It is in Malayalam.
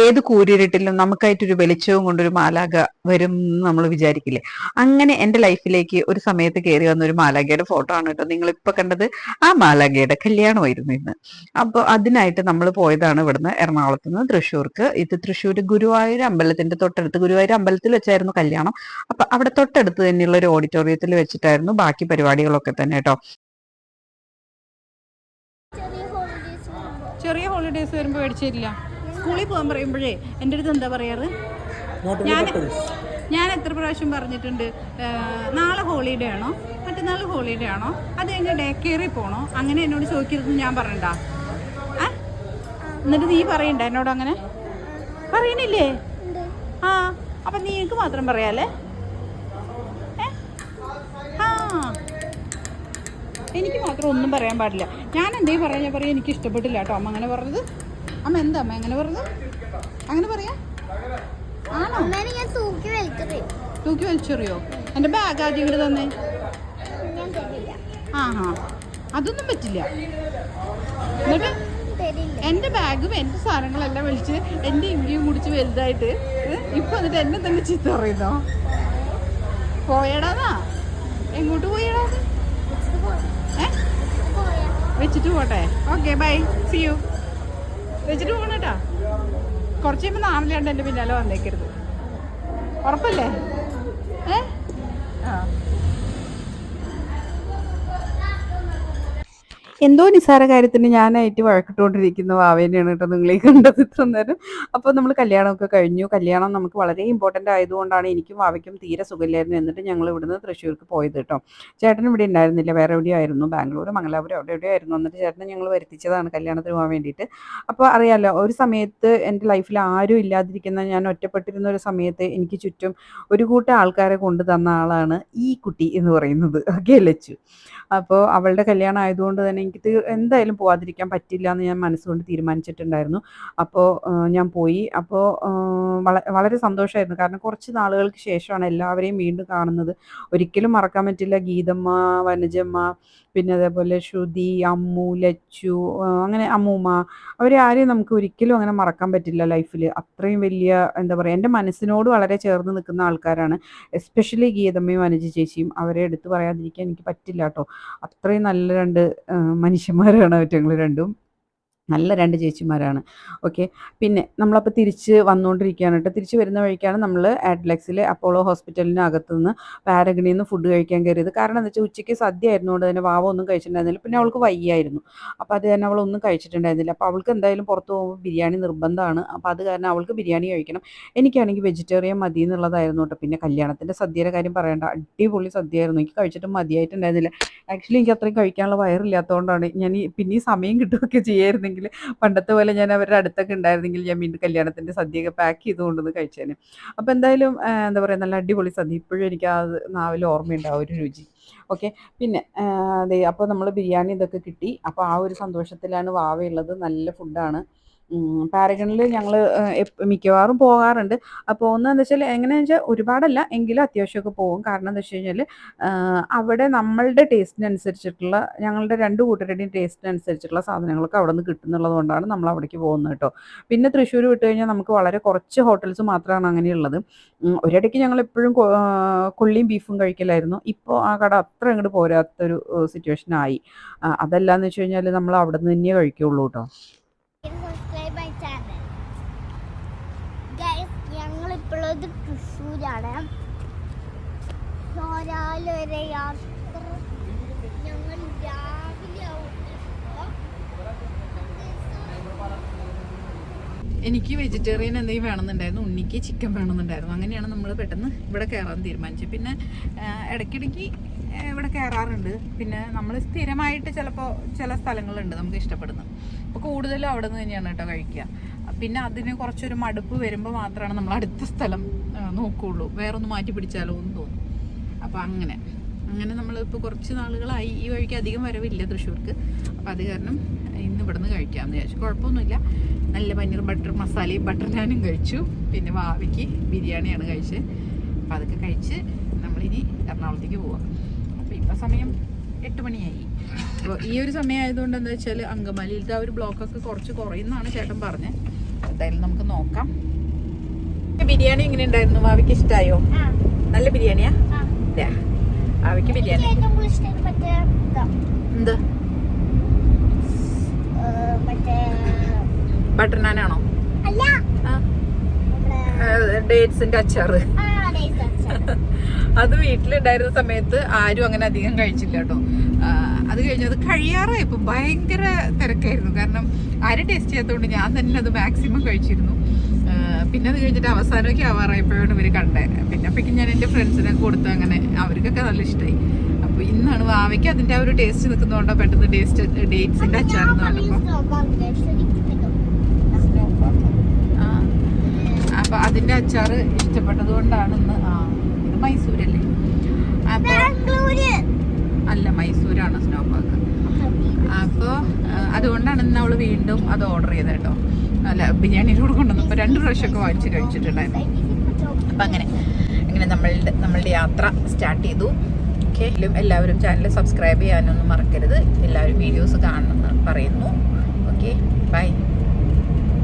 ഏത് കൂരിരുട്ടിലും നമുക്കായിട്ടൊരു വെളിച്ചവും കൊണ്ടൊരു മാലാക വരും നമ്മൾ വിചാരിക്കില്ലേ? അങ്ങനെ എന്റെ ലൈഫിലേക്ക് ഒരു സമയത്ത് കയറി വന്ന ഒരു മാലാഖയുടെ ഫോട്ടോ ആണ് കേട്ടോ. നിങ്ങൾ ഇപ്പൊ കണ്ടത് ആ മാലാഖയുടെ കല്യാണമായിരുന്നു ഇന്ന്. അപ്പോൾ അതിനായിട്ട് നമ്മൾ പോയതാണ് ഇവിടുന്ന് എറണാകുളത്ത് നിന്ന് തൃശ്ശൂർക്ക്. ഇത് തൃശ്ശൂർ ഗുരുവായൂർ അമ്പലത്തിന്റെ തൊട്ടടുത്ത്. ഗുരുവായൂർ അമ്പലത്തിൽ വെച്ചായിരുന്നു കല്യാണം. അപ്പൊ അവിടെ തൊട്ടടുത്ത് തന്നെയുള്ള ഒരു ഓഡിറ്റോറിയത്തിൽ വെച്ചിട്ടായിരുന്നു ബാക്കി പരിപാടികളൊക്കെ തന്നെ കേട്ടോ. ചെറിയ ഹോളിഡേസ് വരുമ്പോൾ മേടിച്ചില്ല സ്കൂളിൽ പോകാൻ പറയുമ്പോഴേ എന്റെ അടുത്ത് എന്താ പറയാറ്? ഞാൻ ഞാൻ എത്ര പ്രാവശ്യം പറഞ്ഞിട്ടുണ്ട് നാളെ ഹോളിഡേ ആണോ? മറ്റന്നാൾ ഹോളിഡേ ആണോ? അത് കഴിഞ്ഞ് ഡേ കെയറിൽ പോകണോ അങ്ങനെ എന്നോട് ചോദിക്കരുത് ഞാൻ പറയണ്ട ആ? എന്നിട്ട് നീ പറയണ്ട എന്നോട് അങ്ങനെ? പറയണില്ലേ? ആ അപ്പം നീക്ക് മാത്രം പറയാല്ലേ? ആ. എനിക്ക് മാത്രം ഒന്നും പറയാൻ പാടില്ല. ഞാൻ എന്തേ പറയാൻ ഞാൻ പറയാം എനിക്ക് ഇഷ്ടപ്പെട്ടില്ല കേട്ടോ. അമ്മ അങ്ങനെ പറഞ്ഞത്. അമ്മ എന്താ അമ്മ എങ്ങനെ പറഞ്ഞു? അങ്ങനെ പറയാ? ആണോ? തൂക്കി വലിച്ചെറിയും. എന്റെ ബാഗ് ആദ്യം ഇവിടെ തന്നെ. ആ ഹാ അതൊന്നും പറ്റില്ല. എന്നിട്ട് തരില്ല. എന്റെ ബാഗും എന്റെ സാധനങ്ങളെല്ലാം വലിച്ച് എന്റെ ഇങ്കിയും കുടിച്ച് വലുതായിട്ട് ഇപ്പൊ എന്നിട്ട് എന്നെ തന്നെ ചീത്ത പറയുന്നോ? പോയടാന്നാ എങ്ങോട്ട് പോയടാ? ഏ? വെച്ചിട്ട് പോട്ടെ. ഓക്കെ ബൈ സി യു വെച്ചിട്ട് പോകണം കേട്ടോ കുറച്ച് കഴിയുമ്പോൾ നാളിലാണ്ട് എന്റെ പിന്നാലെ വന്നേക്കരുത്. ഉറപ്പല്ലേ? എന്തോ നിസാര കാര്യത്തിന് ഞാനായിട്ട് വഴക്കിട്ടുകൊണ്ടിരിക്കുന്ന വാവേനെയാണ് കേട്ടോ നിങ്ങളെ കണ്ടത് ഇത്ര നേരം. അപ്പോൾ നമ്മൾ കല്യാണമൊക്കെ കഴിഞ്ഞു. കല്യാണം നമുക്ക് വളരെ ഇമ്പോർട്ടന്റ് ആയതുകൊണ്ടാണ് എനിക്കും വാവയ്ക്കും തീരെ സുഖമില്ലായിരുന്നു എന്നിട്ട് ഞങ്ങൾ ഇവിടുന്ന് തൃശ്ശൂർക്ക് പോയത് കേട്ടോ. ചേട്ടൻ ഇവിടെ ഉണ്ടായിരുന്നില്ല. വേറെ എവിടെയോ ആയിരുന്നു ബാംഗ്ലൂർ മംഗലാപുരം അവിടെ എവിടെയോ ആയിരുന്നു എന്നിട്ട് ചേട്ടനെ ഞങ്ങൾ വരുത്തിച്ചതാണ് കല്യാണത്തിന് പോകാൻ വേണ്ടിയിട്ട്. അപ്പോൾ അറിയാലോ ഒരു സമയത്ത് എന്റെ ലൈഫിൽ ആരും ഇല്ലാതിരിക്കുന്ന ഞാൻ ഒറ്റപ്പെട്ടിരുന്ന ഒരു സമയത്ത് എനിക്ക് ചുറ്റും ഒരു കൂട്ടം ആൾക്കാരെ കൊണ്ടു തന്ന ആളാണ് ഈ കുട്ടി എന്ന് പറയുന്നത്. ഓക്കെ ലച്ചു അപ്പോൾ അവളുടെ കല്യാണം ആയതുകൊണ്ട് തന്നെ എനിക്ക് എന്തായാലും പോവാതിരിക്കാൻ പറ്റില്ല എന്ന് ഞാൻ മനസ്സുകൊണ്ട് തീരുമാനിച്ചിട്ടുണ്ടായിരുന്നു. അപ്പോൾ ഞാൻ പോയി. അപ്പോൾ വളരെ സന്തോഷമായിരുന്നു കാരണം കുറച്ച് നാളുകൾക്ക് ശേഷമാണ് എല്ലാവരെയും വീണ്ടും കാണുന്നത്. ഒരിക്കലും മറക്കാൻ പറ്റില്ല. ഗീതമ്മ വനജമ്മ പിന്നെ അതേപോലെ ശ്രുതി അമ്മു ലച്ചു അങ്ങനെ അമ്മൂമ്മ. അവരെ ആരെയും നമുക്ക് ഒരിക്കലും അങ്ങനെ മറക്കാൻ പറ്റില്ല ലൈഫിൽ അത്രയും വലിയ എന്താ പറയുക എന്റെ മനസ്സിനോട് വളരെ ചേർന്ന് നിൽക്കുന്ന ആൾക്കാരാണ്. എസ്പെഷ്യലി ഗീതമ്മയും വനജ ചേച്ചിയും അവരെ എടുത്തു പറയാതിരിക്കാൻ എനിക്ക് പറ്റില്ല കേട്ടോ. അത്രയും നല്ല രണ്ട് മനുഷ്യന്മാരാണ് അവറ്റങ്ങൾ രണ്ടും. നല്ല രണ്ട് ചേച്ചിമാരാണ്. ഓക്കെ പിന്നെ നമ്മളപ്പോൾ തിരിച്ച് വന്നുകൊണ്ടിരിക്കുകയാണ് കേട്ടോ തിരിച്ച് വരുന്ന വഴിക്കാണ് നമ്മൾ ആഡ്ലക്സിൽ അപ്പോളോ ഹോസ്പിറ്റലിനകത്ത് നിന്ന് പാരഗണിയിൽ നിന്ന് ഫുഡ് കഴിക്കാൻ കയറിയത്. കാരണം എന്താ വെച്ചാൽ ഉച്ചയ്ക്ക് സദ്യ ആയിരുന്നുകൊണ്ട് തന്നെ വാവ ഒന്നും കഴിച്ചിട്ടുണ്ടായിരുന്നില്ല. പിന്നെ അവൾക്ക് വയ്യായിരുന്നു. അപ്പോൾ അത് തന്നെ അവളൊന്നും കഴിച്ചിട്ടുണ്ടായിരുന്നില്ല. അപ്പോൾ അവൾക്ക് എന്തായാലും പുറത്ത് പോകുമ്പോൾ ബിരിയാണി നിർബന്ധമാണ്. അപ്പോൾ അത് കാരണം അവൾക്ക് ബിരിയാണി കഴിക്കണം. എനിക്കാണെങ്കിൽ വെജിറ്റേറിയൻ മതി എന്നുള്ളതായിരുന്നു കേട്ടോ പിന്നെ കല്യാണത്തിന്റെ സദ്യയുടെ കാര്യം പറയേണ്ട. അടിപൊളി സദ്യയായിരുന്നു. എനിക്ക് കഴിച്ചിട്ട് മതിയായിട്ടുണ്ടായിരുന്നില്ല. ആക്ച്വലി എനിക്ക് അത്രയും കഴിക്കാനുള്ള വയറില്ലാത്തതുകൊണ്ടാണ് ഞാൻ പിന്നെ ഈ സമയം കിട്ടുകയൊക്കെ ചെയ്യായിരുന്നെങ്കിൽ പണ്ടത്തെ പോലെ ഞാൻ അവരുടെ അടുത്തൊക്കെ ഉണ്ടായിരുന്നെങ്കിൽ ഞാൻ വീണ്ടും കല്യാണത്തിന്റെ സദ്യയൊക്കെ പാക്ക് ചെയ്ത് കൊണ്ടുവന്ന് കഴിച്ചേനെ. അപ്പോൾ എന്തായാലും എന്താ പറയുക നല്ല അടിപൊളി സദ്യ. ഇപ്പോഴും എനിക്ക് ആ നാവിൽ ഓർമ്മയുണ്ട് ആ ഒരു രുചി. ഓക്കെ? പിന്നെ അപ്പോൾ നമ്മൾ ബിരിയാണി ഇതൊക്കെ കിട്ടി. അപ്പോൾ ആ ഒരു സന്തോഷത്തിലാണ് വാവയുള്ളത്. നല്ല ഫുഡാണ് പാരഗണിൽ ഞങ്ങൾ മിക്കവാറും പോകാറുണ്ട്. അപ്പോൾ പോകുന്നതെന്ന് വെച്ചാൽ എങ്ങനെയാണെന്ന് വെച്ചാൽ ഒരുപാടല്ല എങ്കിലും അത്യാവശ്യമൊക്കെ പോകും. കാരണം എന്താ വെച്ച് കഴിഞ്ഞാൽ അവിടെ നമ്മളുടെ ടേസ്റ്റിനനുസരിച്ചിട്ടുള്ള ഞങ്ങളുടെ രണ്ട് കൂട്ടരുടെയും ടേസ്റ്റിനനുസരിച്ചിട്ടുള്ള സാധനങ്ങളൊക്കെ അവിടെ നിന്ന് കിട്ടുന്നുള്ളത് കൊണ്ടാണ് നമ്മൾ അവിടേക്ക് പോകുന്നത് കേട്ടോ. പിന്നെ തൃശ്ശൂർ വിട്ട് കഴിഞ്ഞാൽ നമുക്ക് വളരെ കുറച്ച് ഹോട്ടൽസ് മാത്രമാണ് അങ്ങനെയുള്ളത്. ഒരിടയ്ക്ക് ഞങ്ങൾ എപ്പോഴും കൊള്ളിയും ബീഫും കഴിക്കലായിരുന്നു. ഇപ്പോൾ ആ കട അത്ര അങ്ങോട്ട് പോരാത്തൊരു സിറ്റുവേഷൻ ആയി. അതല്ലാന്ന് വെച്ച് കഴിഞ്ഞാൽ നമ്മൾ അവിടെ നിന്ന് തന്നെയേ കഴിക്കുള്ളൂ കേട്ടോ സബ്സ്ക്രൈബ് മൈ ചാനൽ ഗൈസ് ഞങ്ങളിപ്പോഴത് തൃശ്ശൂരാണ് ചോരാലൊരു യാത്ര ഞങ്ങൾ രാവിലെ എനിക്ക് വെജിറ്റേറിയൻ എന്തെങ്കിലും വേണമെന്നുണ്ടായിരുന്നു. ഉണ്ണിക്ക് ചിക്കൻ വേണമെന്നുണ്ടായിരുന്നു. അങ്ങനെയാണ് നമ്മൾ പെട്ടെന്ന് ഇവിടെ കയറാൻ തീരുമാനിച്ചത്. പിന്നെ ഇടയ്ക്കിടയ്ക്ക് ഇവിടെ കയറാറുണ്ട് പിന്നെ നമ്മൾ സ്ഥിരമായിട്ട് ചിലപ്പോൾ ചില സ്ഥലങ്ങളുണ്ട് നമുക്ക് ഇഷ്ടപ്പെടുന്നത്. അപ്പോൾ കൂടുതലും അവിടെ നിന്ന് തന്നെയാണ് കേട്ടോ കഴിക്കുക. പിന്നെ അതിന് കുറച്ചൊരു മടുപ്പ് വരുമ്പോൾ മാത്രമാണ് നമ്മൾ അടുത്ത സ്ഥലം നോക്കുകയുള്ളൂ വേറൊന്ന് മാറ്റി പിടിച്ചാലോ എന്ന് തോന്നും. അപ്പോൾ അങ്ങനെ. അങ്ങനെ നമ്മളിപ്പോൾ കുറച്ച് നാളുകളായി ഈ വഴിക്ക് അധികം വരവില്ല തൃശ്ശൂർക്ക്. അപ്പോൾ അത് കാരണം ഇന്ന് ഇവിടുന്ന് കഴിക്കാമെന്ന് വിചാരിച്ചു. കുഴപ്പമൊന്നുമില്ല. നല്ല പനീർ ബട്ടർ മസാലയും ബട്ടർ നാനും കഴിച്ചു. പിന്നെ വാവയ്ക്ക് ബിരിയാണിയാണ് കഴിച്ചത്. അപ്പോൾ അതൊക്കെ കഴിച്ച് നമ്മളിനി എറണാകുളത്തേക്ക് പോവാം. അപ്പോൾ ഇപ്പോൾ സമയം എട്ട് മണിയായി. അപ്പോൾ ഈ ഒരു സമയം ആയതുകൊണ്ട് എന്താ വെച്ചാൽ അങ്കമാലിയിലത്തെ ആ ഒരു ബ്ലോക്കൊക്കെ കുറച്ച് കുറയുന്നതാണ് ചേട്ടൻ പറഞ്ഞത്. എന്തായാലും നമുക്ക് നോക്കാം. ബിരിയാണി എങ്ങനെ ഉണ്ടായിരുന്നു ഭാവിക്ക് ആ, നല്ല ബിരിയാണിയാ? ഭാവിക്ക് ബിരിയാണി. എന്ത്? ബട്ടർ നാനാണോ ഡേറ്റ്സിന്റെ അച്ചാറ്. അത് വീട്ടിലുണ്ടായിരുന്ന സമയത്ത് ആരും അങ്ങനെ അധികം കഴിച്ചില്ല കേട്ടോ. അത് കഴിഞ്ഞു അത് കഴിയാറായപ്പോ ഭയങ്കര തിരക്കായിരുന്നു. കാരണം ആരും ടേസ്റ്റ് ചെയ്യാത്തതുകൊണ്ട് ഞാൻ തന്നെ അത് മാക്സിമം കഴിച്ചിരുന്നു. പിന്നെ അത് കഴിഞ്ഞിട്ട് അവസാനമൊക്കെ ആവാറായപ്പോഴാണ് ഇവർ കണ്ടേ. പിന്നെ അപ്പോഴേക്കും ഞാൻ എന്റെ ഫ്രണ്ട്സിനൊക്കെ കൊടുത്തു അങ്ങനെ അവർക്കൊക്കെ നല്ല ഇഷ്ടമായി അപ്പോൾ ഇന്നാണ് വാവയ്ക്ക് അതിന്റെ ആ ഒരു ടേസ്റ്റ് നിൽക്കുന്നതുകൊണ്ടോ പെട്ടെന്ന് ടേസ്റ്റ് ഡേറ്റ്സിന്റെ അച്ചാർ എന്ന് ഞാൻ പറഞ്ഞപ്പോ snowball ശരിക്കും ഇട്ടു. ആ അപ്പോൾ അതിന്റെ അച്ചാറ് ഇഷ്ടപ്പെട്ടത് കൊണ്ടാണ് ഇന്ന് ആ ഇത് മൈസൂരല്ലേ? അപ്പോൾ അല്ല മൈസൂരാണ് സ്നോ പാർക്ക് അപ്പോൾ അതുകൊണ്ടാണ് ഇന്ന് അവൾ വീണ്ടും അത് ഓർഡർ ചെയ്തത് കേട്ടോ അല്ല ബിരിയാണിയുടെ കൂടെ കൊണ്ടുവന്നു അപ്പോൾ രണ്ട് പ്രാവശ്യമൊക്കെ വാങ്ങിച്ച് കഴിച്ചിട്ടുണ്ടായിരുന്നു. അപ്പം അങ്ങനെ അങ്ങനെ നമ്മളുടെ നമ്മളുടെ യാത്ര സ്റ്റാർട്ട് ചെയ്തു. ഓക്കെ എല്ലാവരും ചാനൽ സബ്സ്ക്രൈബ് ചെയ്യാനൊന്നും മറക്കരുത്. എല്ലാവരും വീഡിയോസ് കാണണമെന്ന് പറയുന്നു. Okay bye